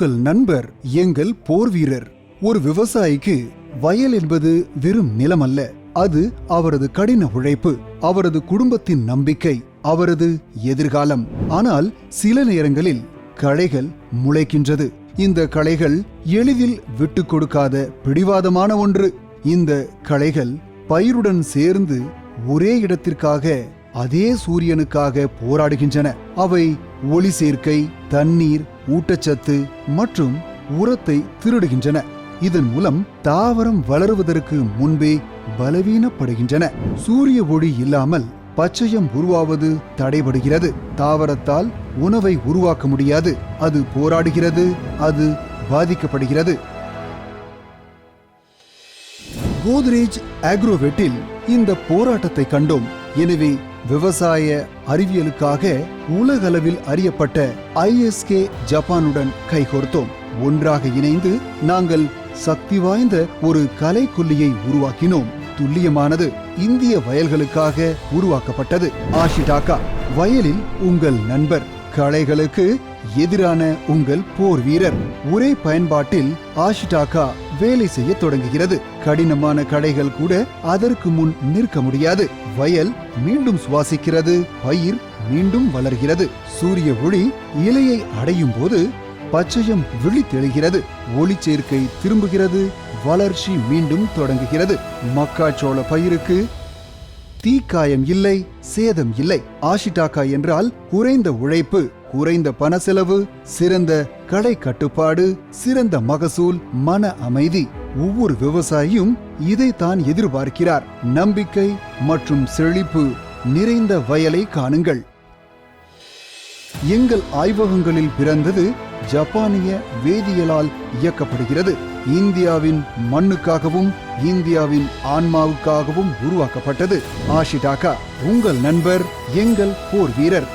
உங்கள் நண்பர் எங்கள் போர் வீரர். ஒரு விவசாயிக்கு வயல் என்பது வெறும் நிலம் அல்ல அது அவரது கடின உழைப்பு அவரது குடும்பத்தின் நம்பிக்கை அவரது எதிர்காலம். ஆனால் சில நேரங்களில் களைகள் முளைக்கின்றது. இந்த களைகள் எளிதில் விட்டு கொடுக்காத பிடிவாதமான ஒன்று. இந்த களைகள் பயிருடன் சேர்ந்து ஒரே இடத்திற்காக அதே சூரியனுக்காக போராடுகின்றன. அவை ஒளி சேர்க்கை தண்ணீர் ஊட்டச்சத்து மற்றும் உரத்தை திருடுகின்றன. இதன் மூலம் தாவரம் வளருவதற்கு முன்பே பலவீனப்படுகின்றன. சூரிய ஒளி இல்லாமல் பச்சையம் உருவாவது தடைபடுகிறது. தாவரத்தால் உணவை உருவாக்க முடியாது. அது போராடுகிறது அது பாதிக்கப்படுகிறது. கோத்ரேஜ் ஆக்ரோவெட்டில் இந்த போராட்டத்தை கண்டோம். எனவே விவசாய அறிவியலுக்காக உலகளவில் அறியப்பட்ட ஐஎஸ்கே ஜப்பானுடன் கைகோர்த்தோம். ஒன்றாக இணைந்து நாங்கள் சக்தி வாய்ந்த ஒரு கலைக்கொல்லியை உருவாக்கினோம். துல்லியமானது இந்திய வயல்களுக்காக உருவாக்கப்பட்டது. ஆஷிடாக்கா வயலில் உங்கள் நண்பர். களைகளுக்கு எதிரான உங்கள் போர் வீரர். ஒரே பயன்பாட்டில் ஆஷிடாக்கா வேலை செய்ய தொடங்குகிறது. கடினமான கடைகள் கூட அதற்கு முன் நிற்க முடியாது. வயல் மீண்டும் சுவாசிக்கிறது. பயிர் மீண்டும் வளர்கிறது. சூரிய ஒளி இலையை அடையும் போது பச்சையம் விழித்தெழுகிறது. ஒளிச்சேர்க்கை திரும்புகிறது. வளர்ச்சி மீண்டும் தொடங்குகிறது. மக்காச்சோள பயிருக்கு தீக்காயம் இல்லை சேதம் இல்லை. ஆஷிடாக்கா என்றால் குறைந்த உழைப்பு குறைந்த பண செலவு சிறந்த கடை கட்டுப்பாடு சிறந்த மகசூல் மன அமைதி. ஒவ்வொரு விவசாயியும் இதைத்தான் எதிர்பார்க்கிறார். நம்பிக்கை மற்றும் செழிப்பு நிறைந்த வயலை காணுங்கள். எங்கள் ஆய்வகங்களில் பிறந்தது ஜப்பானிய வேதியியலால் இயக்கப்படுகிறது. இந்தியாவின் மண்ணுக்காகவும் இந்தியாவின் ஆன்மாவுக்காகவும் உருவாக்கப்பட்டது. ஆஷிடாக்கா உங்கள் நண்பர் எங்கள் போர் வீரர்.